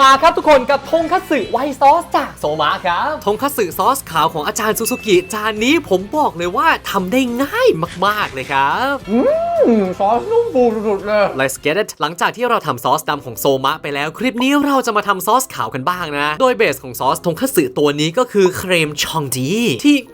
มาครับทุกคนกับทงคัตสึไวท์ซอสจากโซมาครับทงคัตสึซอสขาวของอาจารย์ซูซูกิจานนี้ผมบอกเลยว่าทำได้ง่ายมากๆเลยครับอืมซอสนุ่มฟูสุดๆเลย Let's get it หลังจากที่เราทำซอสดำของโซมะไปแล้ว คลิปนี้เราจะมาทำซอสขาวกันบ้างนะ โดยเบสของซอสทงคัตสึตัวนี้ก็คือเครมชองจีที่แหม่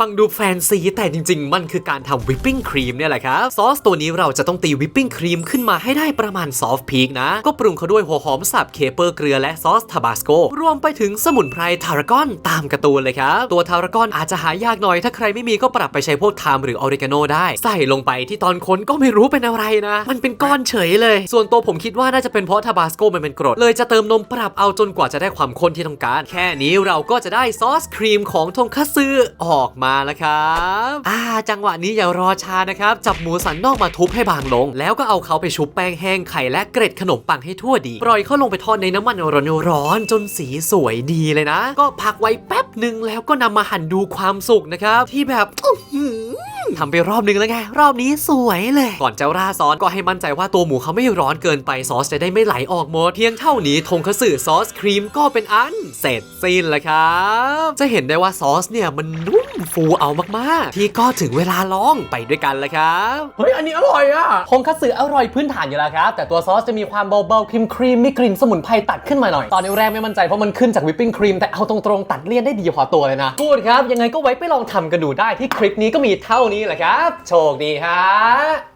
ฟังดูแฟนซีแต่จริง ๆ มันคือการทำวิปปิ้งครีมเนี่ยแหละครับ ซอสตัวนี้เราจะต้องตีวิปปิ้งครีมขึ้นมาให้ได้ประมาณซอฟต์พีกนะ ก็ปรุงเขาด้วยหัวหอมสับเคเปอร์เกลือและซอสทาบาสโก รวมไปถึงสมุนไพรทารากอนตามกร์ตูนเลยครับ ตัวทารากอนอาจจะหายากหน่อย ถ้าใครไม่มีก็ปรับไปใช้พวกไทม์หรือออริกาโนได้ ใส่ลงไปที่ตอนค้นก็ไม่รู้เป็นอะไรนะ มันเป็นก้อนเฉยเลย ส่วนตัวผมคิดว่าน่าจะเป็นเพราะทาบาสโกมันเป็นกรดเลยจะเติมนมปรับเอาจนกว่าจะได้ความข้นที่ต้องการ แค่นี้เราก็จะได้ซอสครีมของทงคัตสึออกออกมาแล้วครับอ่าจังหวะนี้อย่ารอช้านะครับ จับหมูสันนอกมาทุบให้บางลง แล้วก็เอาเขาไปชุบแป้งแห้งไข่และเกร็ดขนมปังให้ทั่วดีปล่อยเขาลงไปทอดในน้ำมันร้อนๆจนสีสวยดีเลยนะ ก็พักไว้แป๊บหนึ่งแล้วก็นำมาหั่นดูความสุกนะครับ ที่แบบ ทำไปรอบนึงแล้วไง รอบนี้สวยเลย ก่อนจะราดซอสก็ให้มั่นใจว่าตัวหมูเขาไม่ร้อนเกินไปซอสจะได้ไม่ไหลออกหมด เพียงเท่านี้ทงคัตสึซอสครีมก็เป็นอันเสร็จสิ้นแล้วครับ จะเห็นได้ว่าซอสเนี่ยมันนุ่มฟูเอามากๆ ที่ก็ถึงเวลาลองไปด้วยกันแล้วครับ เฮ้ย อันนี้อร่อยอะทงคัตสึอร่อยพื้นฐานอยู่แล้วครับ แต่ตัวซอสจะมีความเบาๆครีมครีมๆมีกลิ่นสมุนไพรตัดขึ้นมาหน่อย ตอนนี้แรกไม่มั่นใจเพราะมันขึ้นจากวิปปิ้งครีมแต่เอาตรงๆตัดเลี่ยนได้ดีพอตัวเลยนะพูดครับยังไงก็ไว้ไปลองทำกันดูได้ที่คลิปนี้ก็มีเท่านี้แหละครับ โชคดีครับ